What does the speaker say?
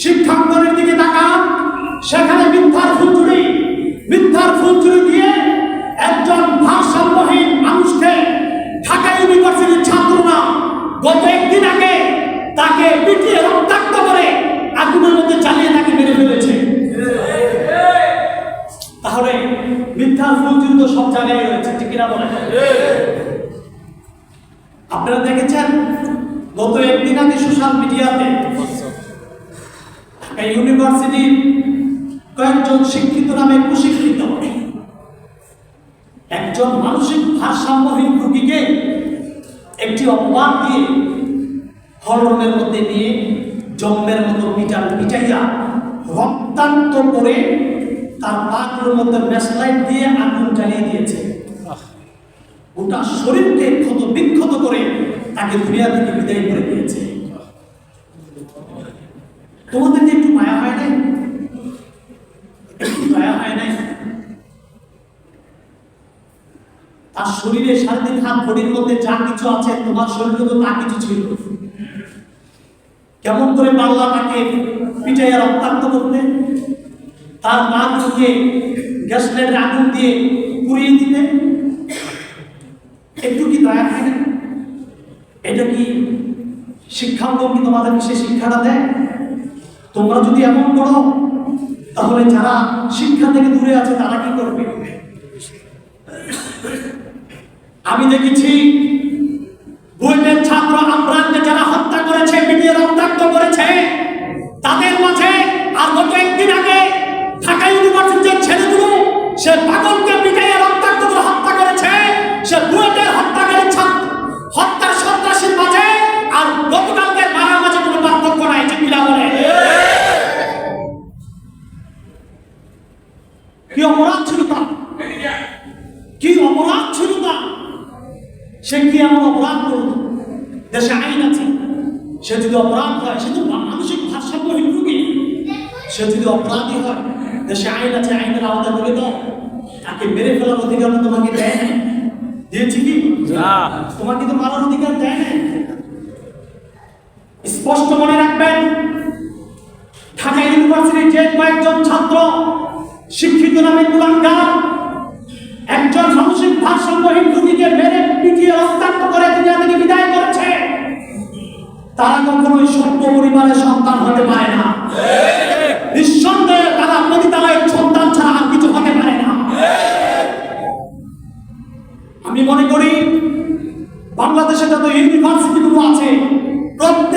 শিক্ষাঙ্গনের দিকে তাকান। সেখানে মিথ্যার ফুলচুরি মিথ্যার ফুলচুরি দিয়ে একজন ভারসাম্যহীন মানুষকে ঢাকা ইউনিভার্সিটির ছাত্ররা গত একদিন আগে তাকে পিটিয়ে রক্তাক্ত করে আগুনের মধ্যে চালিয়ে তাকে মেরে ফেলেছে। তাহলে মিথ্যার ফুলচুরি তো সব জায়গায় রয়েছে, ঠিক কিনা বলে আপনারা দেখেছেন, গত একদিন আগে সোশ্যাল মিডিয়াতে ইউনিভার্সিটির কয়েকজন শিক্ষিত নামে প্রশিক্ষিত। একজন মানসিক ভারসাম্যহীন রোগীকে একটি অপবাদ দিয়ে হলরুমের মধ্যে নিয়ে জম্মের মতো পিটার পিটাইয়া রক্তাক্ত করে তার পাগুলোর মধ্যে ম্যাসলাইট দিয়ে আগুন জ্বালিয়ে দিয়েছে। গোটা শরীরকে ক্ষত বিক্ষত করে তাকে দুনিয়া থেকে বিদায় করে দিয়েছে তোমাদের কি একটু মায়া হয় নাই একটু তার শরীরে মধ্যে যা কিছু আছে, তোমার শরীরে তো তা কিছু ছিল। কেমন করে পারলা তাকে পিটাইয়া রক্তাক্ত করতে। তার নাককে গ্যাস লাইটের আগুন দিয়ে পুড়িয়ে দিতে। একটু কি দয়া হয় এটা কি শিক্ষাঙ্গন কি তোমাদেরকে সে শিক্ষাটা দেয়? তোমরা যদি এমন করো তাহলে যারা শিক্ষা থেকে দূরে আছে, তারা কি করবে আমি দেখেছি বুয়েটের ছাত্র আমরানকে যারা হত্যা করেছে পিটিয়ে রক্তাক্ত করেছে, তাদের মাঝে আর গত একদিন আগে ঢাকা ইউনিভার্সিটির ছেলেগুলো, সে পাগলকে অপরাধ ছিল তার কি অপরাধ ছিল তার সে কি এমন অপরাধ করল দেশে আইন আছে সে যদি অপরাধ হয় সে তো মানসিক ভারসাম্যহীন রোগী। সে যদি অপরাধী হয় দেশে আইন আছে আইনের আওতা বলে দাও। তাকে মেরে ফেলার অধিকার তোমাকে দেয় না। দিয়েছি কি? তোমাকে তো মারার অধিকার দেয় না। স্পষ্ট মনে রাখবেন ঢাকা ইউনিভার্সিটির যে কয়েকজন ছাত্র শিক্ষিত নামে কুলাঙ্গার একজন সামসিক ভারসাম্যহীন রোগীকে মেরে পিটিয়ে রক্তাক্ত করে তিনি থেকে বিদায় করেছে। তারা কখনোই সত্য পরিবারের সন্তান হতে পারে না। নিঃসন্দেহে তারা পতিতালয়ের সন্তান ছাড়া আর কিছু হতে পারে না। আমি মনে করি, বাংলাদেশে যত ইউনিভার্সিটিগুলো আছে, প্রত্যেক